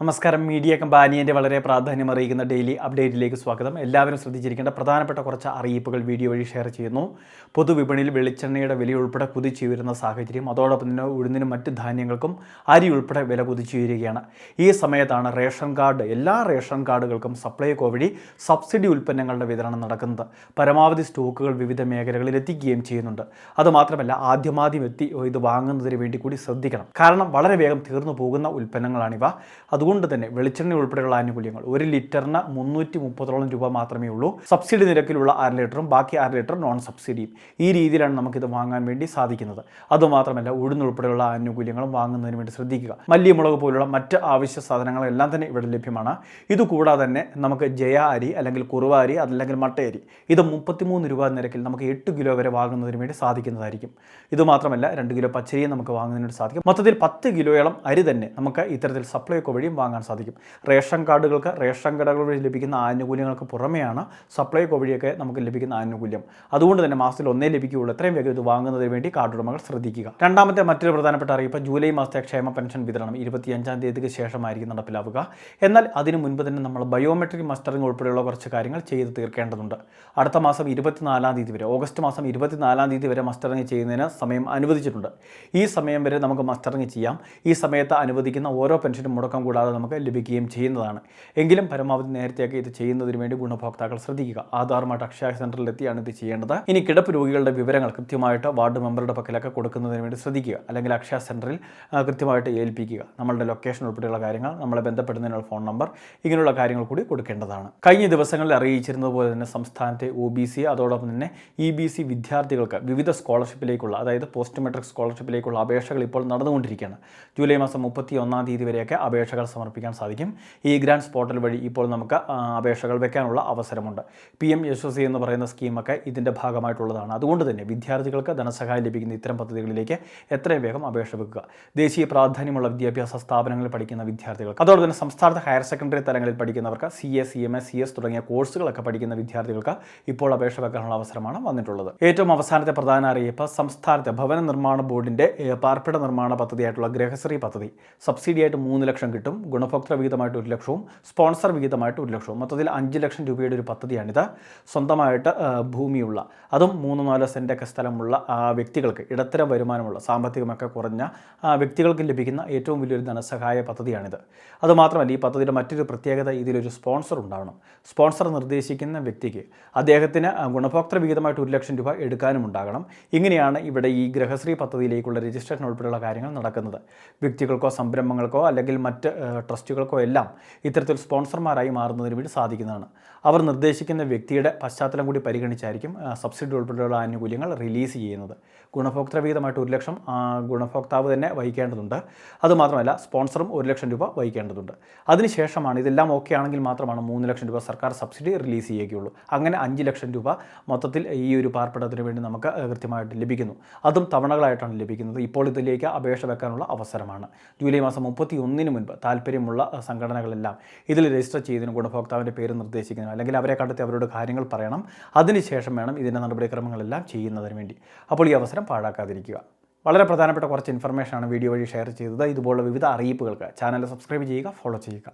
നമസ്കാരം. മീഡിയ കമ്പാനിയന്റെ വളരെ പ്രാധാന്യം അറിയിക്കുന്ന ഡെയിലി അപ്ഡേറ്റിലേക്ക് സ്വാഗതം. എല്ലാവരും ശ്രദ്ധിച്ചിരിക്കേണ്ട പ്രധാനപ്പെട്ട കുറച്ച് അറിയിപ്പുകൾ വീഡിയോ വഴി ഷെയർ ചെയ്യുന്നു. പൊതുവിപണിയിൽ വെളിച്ചെണ്ണയുടെ വില ഉൾപ്പെടെ കുതിച്ചുയരുന്ന സാഹചര്യം അതോടൊപ്പം തന്നെ ഉഴുന്നിനും മറ്റ് ധാന്യങ്ങൾക്കും അരി ഉൾപ്പെടെ വില കുതിച്ചുയരുകയാണ്. ഈ സമയത്താണ് റേഷൻ കാർഡ് എല്ലാ റേഷൻ കാർഡുകൾക്കും സപ്ലൈകോ വഴി സബ്സിഡി ഉൽപ്പന്നങ്ങളുടെ വിതരണം നടക്കുന്നത്. പരമാവധി സ്റ്റോക്കുകൾ വിവിധ മേഖലകളിൽ എത്തിക്കുകയും ചെയ്യുന്നുണ്ട്. അതുമാത്രമല്ല ആദ്യമാദ്യം എത്തി ഇത് വാങ്ങുന്നതിന് വേണ്ടി കൂടി ശ്രദ്ധിക്കണം. കാരണം വളരെ വേഗം തീർന്നു പോകുന്ന ഉൽപ്പന്നങ്ങളാണിവ. അതുകൊണ്ട് തന്നെ വെളിച്ചെണ്ണ ഉൾപ്പെടെയുള്ള ആനുകൂല്യങ്ങൾ ഒരു ലിറ്ററിന് മുന്നൂറ്റി മുപ്പതോളം രൂപ മാത്രമേ ഉള്ളൂ. സബ്സിഡി നിരക്കിലുള്ള അര ലിറ്ററും ബാക്കി അര ലിറ്റർ നോൺ സബ്സിഡിയും ഈ രീതിയിലാണ് നമുക്കിത് വാങ്ങാൻ വേണ്ടി സാധിക്കുന്നത്. അതുമാത്രമല്ല ഉഴുന്നുൾപ്പെടെയുള്ള ആനുകൂല്യങ്ങളും വാങ്ങുന്നതിന് വേണ്ടി ശ്രദ്ധിക്കുക. മല്ലി മുളക് പോലുള്ള മറ്റ് ആവശ്യ സാധനങ്ങളെല്ലാം തന്നെ ഇവിടെ ലഭ്യമാണ്. ഇതുകൂടാതെ തന്നെ നമുക്ക് ജയ അരി അല്ലെങ്കിൽ കുറുവ അരി അല്ലെങ്കിൽ മട്ടയരി ഇത് മുപ്പത്തിമൂന്ന് രൂപ നിരക്കിൽ നമുക്ക് എട്ട് കിലോ വരെ വാങ്ങുന്നതിന് വേണ്ടി സാധിക്കുന്നതായിരിക്കും. ഇതുമാത്രമല്ല രണ്ട് കിലോ പച്ചരിയും നമുക്ക് വാങ്ങുന്നതിന് വേണ്ടി സാധിക്കും. മൊത്തത്തിൽ പത്ത് കിലോയോളം അരി തന്നെ നമുക്ക് ഇത്തരത്തിൽ സപ്ലൈ ഒക്കെ വഴിയും വാങ്ങാൻ സാധിക്കും. റേഷൻ കാർഡുകൾക്ക് റേഷൻ കടകൾ വഴി ലഭിക്കുന്ന ആനുകൂല്യങ്ങൾക്ക് പുറമെയാണ് സപ്ലൈകോ വഴിയൊക്കെ നമുക്ക് ലഭിക്കുന്ന ആനുകൂല്യം. അതുകൊണ്ട് തന്നെ മാസത്തിൽ ഒന്നേ ലഭിക്കുകയുള്ളൂ. എത്രയും വേഗം ഇത് വാങ്ങുന്നതിന് വേണ്ടി കാർഡ് ഉടമകൾ ശ്രദ്ധിക്കുക. രണ്ടാമത്തെ മറ്റൊരു പ്രധാനപ്പെട്ട അറിയിപ്പ് ജൂലൈ മാസത്തെ ക്ഷേമ പെൻഷൻ വിതരണം ഇരുപത്തിയഞ്ചാം തീയതിക്ക് ശേഷമായിരിക്കും നടപ്പിലാവുക. എന്നാൽ അതിന് മുൻപ് തന്നെ നമ്മൾ ബയോമെട്രിക് മസ്റ്ററിംഗ് ഉൾപ്പെടെയുള്ള കുറച്ച് കാര്യങ്ങൾ ചെയ്ത് തീർക്കേണ്ടതുണ്ട്. അടുത്ത മാസം ഇരുപത്തിനാലാം തീയതി വരെ ഓഗസ്റ്റ് മാസം ഇരുപത്തിനാലാം തീയതി വരെ മസ്റ്ററിംഗ് ചെയ്യുന്നതിന് സമയം അനുവദിച്ചിട്ടുണ്ട്. ഈ സമയം വരെ നമുക്ക് മസ്റ്ററിംഗ് ചെയ്യാം. ഈ സമയത്ത് അനുവദിക്കുന്ന ഓരോ പെൻഷനും മുടക്കം കൂടാതെ നമുക്ക് ലഭിക്കുകയും ചെയ്യുന്നതാണ്. എങ്കിലും പരമാവധി നേരത്തെയൊക്കെ ഇത് ചെയ്യുന്നതിന് വേണ്ടി ഗുണഭോക്താക്കൾ ശ്രദ്ധിക്കുക. ആധാറുമായിട്ട് അക്ഷയ സെന്ററിൽ എത്തിയാണ് ഇത് ചെയ്യേണ്ടത്. ഇനി കിടപ്പ് രോഗികളുടെ വിവരങ്ങൾ കൃത്യമായിട്ട് വാർഡ് മെമ്പറുടെ പക്കലൊക്കെ കൊടുക്കുന്നതിന് വേണ്ടി ശ്രദ്ധിക്കുക. അല്ലെങ്കിൽ അക്ഷയ സെന്ററിൽ കൃത്യമായിട്ട് ഏൽപ്പിക്കുക. നമ്മളുടെ ലൊക്കേഷൻ ഉൾപ്പെടെയുള്ള കാര്യങ്ങൾ നമ്മളെ ബന്ധപ്പെടുന്നതിനുള്ള ഫോൺ നമ്പർ ഇങ്ങനെയുള്ള കാര്യങ്ങൾ കൂടി കൊടുക്കേണ്ടതാണ്. കഴിഞ്ഞ ദിവസങ്ങളിൽ അറിയിച്ചിരുന്നത് പോലെ തന്നെ സംസ്ഥാനത്തെ ഒ ബി സി അതോടൊപ്പം തന്നെ ഇ ബി സി വിദ്യാർത്ഥികൾക്ക് വിവിധ സ്കോളർഷിപ്പിലേക്കുള്ള അതായത് പോസ്റ്റ് മെട്രിക് സ്കോളർഷിപ്പിലേക്കുള്ള അപേക്ഷകൾ ഇപ്പോൾ നടന്നുകൊണ്ടിരിക്കുകയാണ്. ജൂലൈ മാസം മുപ്പത്തി ഒന്നാം തീയതി വരെയൊക്കെ അപേക്ഷകൾ സമർപ്പിക്കാൻ സാധിക്കും. ഈ ഗ്രാൻഡ്സ് പോർട്ടൽ വഴി ഇപ്പോൾ നമുക്ക് അപേക്ഷകൾ വെക്കാനുള്ള അവസരമുണ്ട്. പി എം യശസ്വി എന്ന് പറയുന്ന സ്കീമൊക്കെ ഇതിന്റെ ഭാഗമായിട്ടുള്ളതാണ്. അതുകൊണ്ട് തന്നെ വിദ്യാർത്ഥികൾക്ക് ധനസഹായം ലഭിക്കുന്ന ഇത്തരം പദ്ധതികളിലേക്ക് എത്രയും വേഗം അപേക്ഷ വെക്കുക. ദേശീയ പ്രാധാന്യമുള്ള വിദ്യാഭ്യാസ സ്ഥാപനങ്ങളിൽ പഠിക്കുന്ന വിദ്യാർത്ഥികൾക്ക് അതോടൊപ്പം തന്നെ സംസ്ഥാനത്ത് ഹയർ സെക്കൻഡറി തലങ്ങളിൽ പഠിക്കുന്നവർക്ക് C S C M S C S തുടങ്ങിയ കോഴ്സുകളൊക്കെ പഠിക്കുന്ന വിദ്യാർത്ഥികൾക്ക് ഇപ്പോൾ അപേക്ഷ വെക്കാനുള്ള അവസരമാണ് വന്നിട്ടുള്ളത്. ഏറ്റവും അവസാനത്തെ പ്രധാന അറിയിപ്പ് സംസ്ഥാനത്തെ ഭവന നിർമ്മാണ ബോർഡിന്റെ പാർപ്പിട നിർമ്മാണ പദ്ധതിയായിട്ടുള്ള ഗൃഹശ്രീ പദ്ധതി. സബ്സിഡിയായിട്ട് മൂന്ന് ലക്ഷം കിട്ടും ഗുണഭോക്തൃ വിഹിതമായിട്ട് ഒരു ലക്ഷവും സ്പോൺസർ വിഹിതമായിട്ട് ഒരു ലക്ഷവും. മൊത്തത്തിൽ അഞ്ച് ലക്ഷം രൂപയുടെ ഒരു പദ്ധതിയാണിത്. സ്വന്തമായിട്ട് ഭൂമിയുള്ള അതും മൂന്ന് നാല് സെന്റൊക്കെ സ്ഥലമുള്ള വ്യക്തികൾക്ക് ഇടത്തരം വരുമാനമുള്ള സാമ്പത്തികമൊക്കെ കുറഞ്ഞ വ്യക്തികൾക്ക് ലഭിക്കുന്ന ഏറ്റവും വലിയൊരു ധനസഹായ പദ്ധതിയാണിത്. അതുമാത്രമല്ല ഈ പദ്ധതിയുടെ മറ്റൊരു പ്രത്യേകത ഇതിലൊരു സ്പോൺസർ ഉണ്ടാവണം. സ്പോൺസർ നിർദ്ദേശിക്കുന്ന വ്യക്തിക്ക് അദ്ദേഹത്തിന് ഗുണഭോക്തൃ വിഹിതമായിട്ട് ഒരു ലക്ഷം രൂപ എടുക്കാനും ഉണ്ടാകണം. ഇങ്ങനെയാണ് ഇവിടെ ഈ ഗൃഹശ്രീ പദ്ധതിയിലേക്കുള്ള രജിസ്ട്രേഷൻ ഉൾപ്പെടെയുള്ള കാര്യങ്ങൾ നടക്കുന്നത്. വ്യക്തികൾക്കോ സംരംഭങ്ങൾക്കോ അല്ലെങ്കിൽ മറ്റ് ട്രസ്റ്റുകൾക്കോ എല്ലാം ഇത്തരത്തിൽ സ്പോൺസർമാരായി മാറുന്നതിന് വേണ്ടി സാധിക്കുന്നതാണ്. അവർ നിർദ്ദേശിക്കുന്ന വ്യക്തിയുടെ പശ്ചാത്തലം കൂടി പരിഗണിച്ചായിരിക്കും സബ്സിഡി ഉൾപ്പെടെയുള്ള ആനുകൂല്യങ്ങൾ റിലീസ് ചെയ്യുന്നത്. ഗുണഭോക്തൃ വിഹിതമായിട്ട് ഒരു ലക്ഷം ഗുണഭോക്താവ് തന്നെ വഹിക്കേണ്ടതുണ്ട്. അതുമാത്രമല്ല സ്പോൺസറും ഒരു ലക്ഷം രൂപ വഹിക്കേണ്ടതുണ്ട്. അതിനുശേഷമാണ് ഇതെല്ലാം ഓക്കെ ആണെങ്കിൽ മാത്രമാണ് മൂന്ന് ലക്ഷം രൂപ സർക്കാർ സബ്സിഡി റിലീസ് ചെയ്യുകയുള്ളൂ. അങ്ങനെ അഞ്ച് ലക്ഷം രൂപ മൊത്തത്തിൽ ഈ ഒരു പാർപ്പിടത്തിന് വേണ്ടി നമുക്ക് കൃത്യമായിട്ട് ലഭിക്കുന്നു. അതും തവണകളായിട്ടാണ് ലഭിക്കുന്നത്. ഇപ്പോൾ ഇതിലേക്ക് അപേക്ഷ വെക്കാനുള്ള അവസരമാണ്. ജൂലൈ മാസം മുപ്പത്തി ഒന്നിന് മുൻപ് താല്പര്യമുള്ള സംഘടനകളെല്ലാം ഇതിൽ രജിസ്റ്റർ ചെയ്തതിന് ഗുണഭോക്താവിന്റെ പേര് നിർദ്ദേശിക്കുന്നതിനും അല്ലെങ്കിൽ അവരെ കണ്ടെത്തി അവരോട് കാര്യങ്ങൾ പറയണം. അതിനുശേഷം വേണം ഇതിന്റെ നടപടിക്രമങ്ങളെല്ലാം ചെയ്യുന്നതിന് വേണ്ടി. അപ്പോൾ ഈ അവസരം പാഴാക്കാതിരിക്കുക. വളരെ പ്രധാനപ്പെട്ട കുറച്ച് ഇൻഫർമേഷനാണ് വീഡിയോ വഴി ഷെയർ ചെയ്തത്. ഇതുപോലുള്ള വിവിധ അറിയിപ്പുകൾക്ക് ചാനൽ സബ്സ്ക്രൈബ് ചെയ്യുക ഫോളോ ചെയ്യുക.